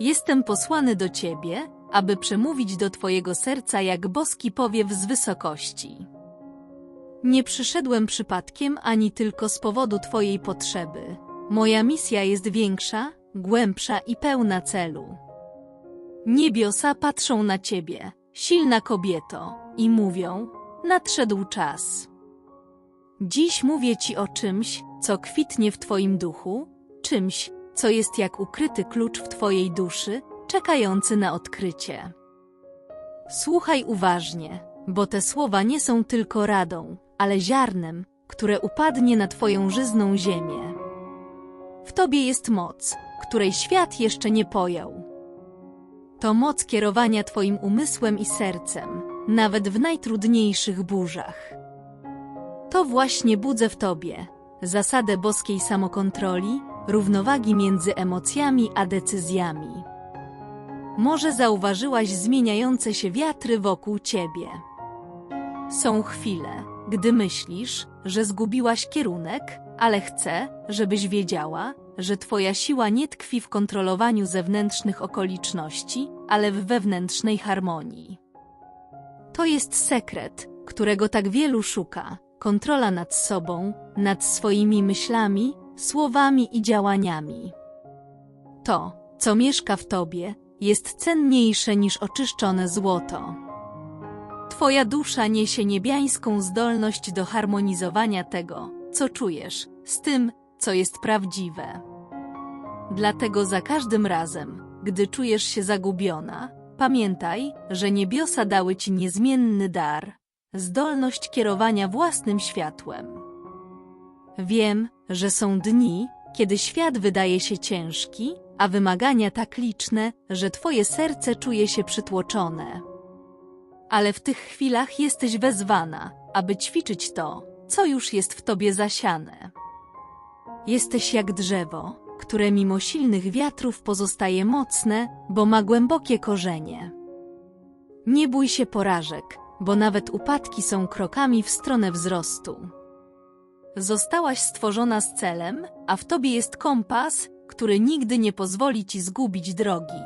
Jestem posłany do ciebie, aby przemówić do twojego serca jak boski powiew z wysokości. Nie przyszedłem przypadkiem ani tylko z powodu twojej potrzeby. Moja misja jest większa, głębsza i pełna celu. Niebiosa patrzą na ciebie, silna kobieto, i mówią: Nadszedł czas. Dziś mówię ci o czymś, co kwitnie w twoim duchu, czymś, co jest jak ukryty klucz w twojej duszy, czekający na odkrycie. Słuchaj uważnie, bo te słowa nie są tylko radą, ale ziarnem, które upadnie na twoją żyzną ziemię. W tobie jest moc, której świat jeszcze nie pojął. To moc kierowania twoim umysłem i sercem, nawet w najtrudniejszych burzach. To właśnie budzę w tobie zasadę boskiej samokontroli, równowagi między emocjami a decyzjami. Może zauważyłaś zmieniające się wiatry wokół ciebie. Są chwile, gdy myślisz, że zgubiłaś kierunek, ale chcę, żebyś wiedziała, że twoja siła nie tkwi w kontrolowaniu zewnętrznych okoliczności, ale w wewnętrznej harmonii. To jest sekret, którego tak wielu szuka, kontrola nad sobą, nad swoimi myślami, słowami i działaniami. To, co mieszka w tobie, jest cenniejsze niż oczyszczone złoto. Twoja dusza niesie niebiańską zdolność do harmonizowania tego, co czujesz, z tym, co jest prawdziwe. Dlatego za każdym razem, gdy czujesz się zagubiona, pamiętaj, że niebiosa dały ci niezmienny dar zdolność kierowania własnym światłem. Wiem, że są dni, kiedy świat wydaje się ciężki, a wymagania tak liczne, że twoje serce czuje się przytłoczone. Ale w tych chwilach jesteś wezwana, aby ćwiczyć to, co już jest w tobie zasiane. Jesteś jak drzewo, które mimo silnych wiatrów pozostaje mocne, bo ma głębokie korzenie. Nie bój się porażek, bo nawet upadki są krokami w stronę wzrostu. Zostałaś stworzona z celem, a w tobie jest kompas, który nigdy nie pozwoli ci zgubić drogi.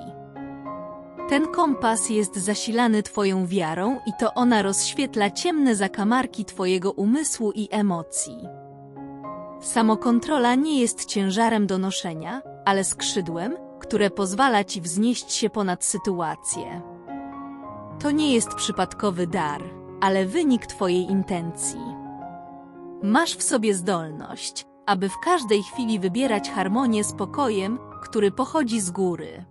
Ten kompas jest zasilany Twoją wiarą i to ona rozświetla ciemne zakamarki Twojego umysłu i emocji. Samokontrola nie jest ciężarem do noszenia, ale skrzydłem, które pozwala Ci wznieść się ponad sytuację. To nie jest przypadkowy dar, ale wynik Twojej intencji. Masz w sobie zdolność, aby w każdej chwili wybierać harmonię z pokojem, który pochodzi z góry.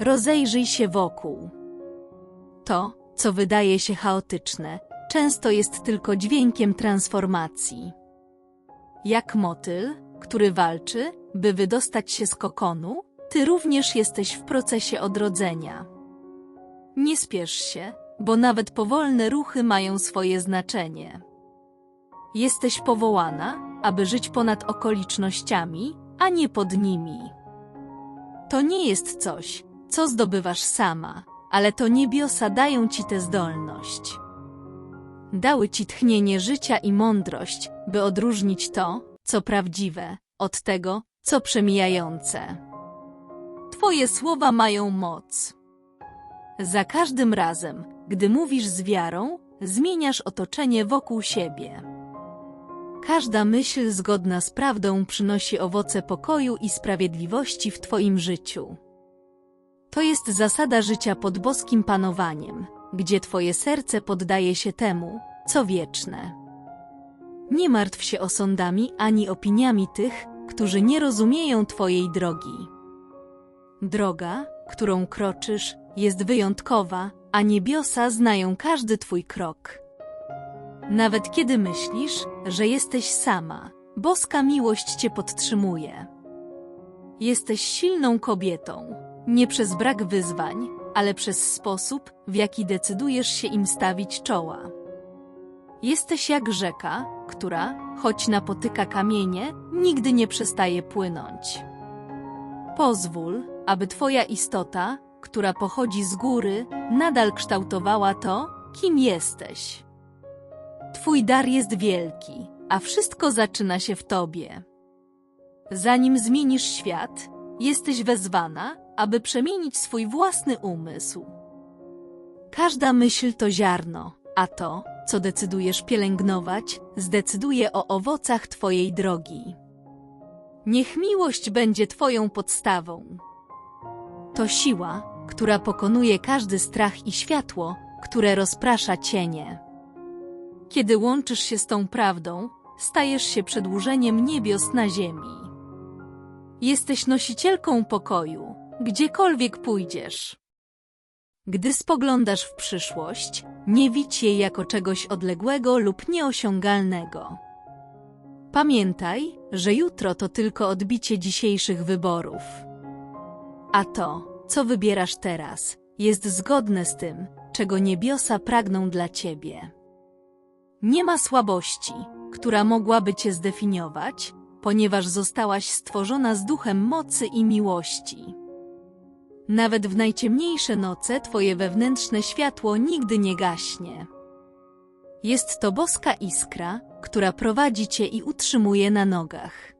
Rozejrzyj się wokół. To, co wydaje się chaotyczne, często jest tylko dźwiękiem transformacji. Jak motyl, który walczy, by wydostać się z kokonu, ty również jesteś w procesie odrodzenia. Nie spiesz się, bo nawet powolne ruchy mają swoje znaczenie. Jesteś powołana, aby żyć ponad okolicznościami, a nie pod nimi. To nie jest coś, co zdobywasz sama, ale to niebiosa dają ci tę zdolność. Dały ci tchnienie życia i mądrość, by odróżnić to, co prawdziwe, od tego, co przemijające. Twoje słowa mają moc. Za każdym razem, gdy mówisz z wiarą, zmieniasz otoczenie wokół siebie. Każda myśl zgodna z prawdą przynosi owoce pokoju i sprawiedliwości w Twoim życiu. To jest zasada życia pod boskim panowaniem, gdzie Twoje serce poddaje się temu, co wieczne. Nie martw się osądami ani opiniami tych, którzy nie rozumieją Twojej drogi. Droga, którą kroczysz, jest wyjątkowa, a niebiosa znają każdy Twój krok. Nawet kiedy myślisz, że jesteś sama, boska miłość Cię podtrzymuje. Jesteś silną kobietą, nie przez brak wyzwań, ale przez sposób, w jaki decydujesz się im stawić czoła. Jesteś jak rzeka, która, choć napotyka kamienie, nigdy nie przestaje płynąć. Pozwól, aby Twoja istota, która pochodzi z góry, nadal kształtowała to, kim jesteś. Twój dar jest wielki, a wszystko zaczyna się w Tobie. Zanim zmienisz świat, jesteś wezwana, aby przemienić swój własny umysł. Każda myśl to ziarno, a to, co decydujesz pielęgnować, zdecyduje o owocach Twojej drogi. Niech miłość będzie Twoją podstawą. To siła, która pokonuje każdy strach i światło, które rozprasza cienie. Kiedy łączysz się z tą prawdą, stajesz się przedłużeniem niebios na ziemi. Jesteś nosicielką pokoju, gdziekolwiek pójdziesz. Gdy spoglądasz w przyszłość, nie widź jej jako czegoś odległego lub nieosiągalnego. Pamiętaj, że jutro to tylko odbicie dzisiejszych wyborów. A to, co wybierasz teraz, jest zgodne z tym, czego niebiosa pragną dla ciebie. Nie ma słabości, która mogłaby cię zdefiniować, ponieważ zostałaś stworzona z duchem mocy i miłości. Nawet w najciemniejsze noce twoje wewnętrzne światło nigdy nie gaśnie. Jest to boska iskra, która prowadzi cię i utrzymuje na nogach.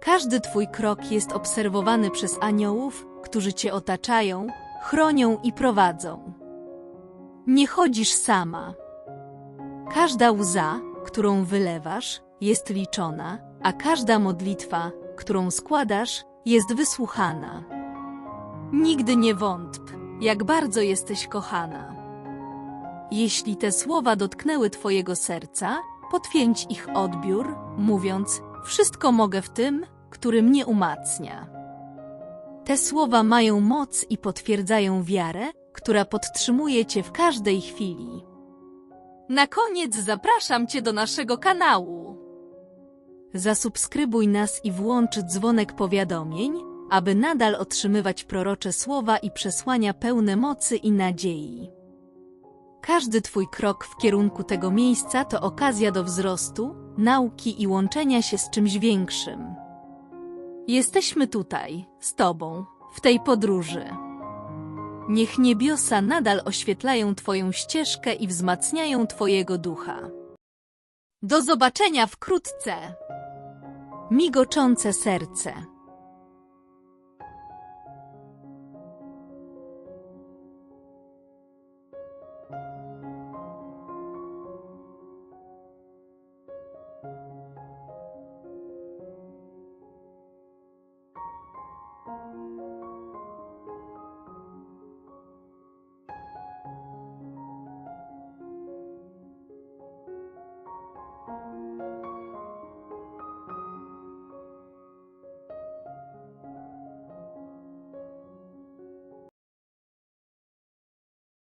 Każdy twój krok jest obserwowany przez aniołów, którzy cię otaczają, chronią i prowadzą. Nie chodzisz sama. Każda łza, którą wylewasz, jest liczona, a każda modlitwa, którą składasz, jest wysłuchana. Nigdy nie wątp, jak bardzo jesteś kochana. Jeśli te słowa dotknęły Twojego serca, potwięć ich odbiór, mówiąc: Wszystko mogę w tym, który mnie umacnia. Te słowa mają moc i potwierdzają wiarę, która podtrzymuje Cię w każdej chwili. Na koniec zapraszam Cię do naszego kanału. Zasubskrybuj nas i włącz dzwonek powiadomień, aby nadal otrzymywać prorocze słowa i przesłania pełne mocy i nadziei. Każdy Twój krok w kierunku tego miejsca to okazja do wzrostu, nauki i łączenia się z czymś większym. Jesteśmy tutaj, z Tobą, w tej podróży. Niech niebiosa nadal oświetlają Twoją ścieżkę i wzmacniają Twojego ducha. Do zobaczenia wkrótce! Migoczące serce.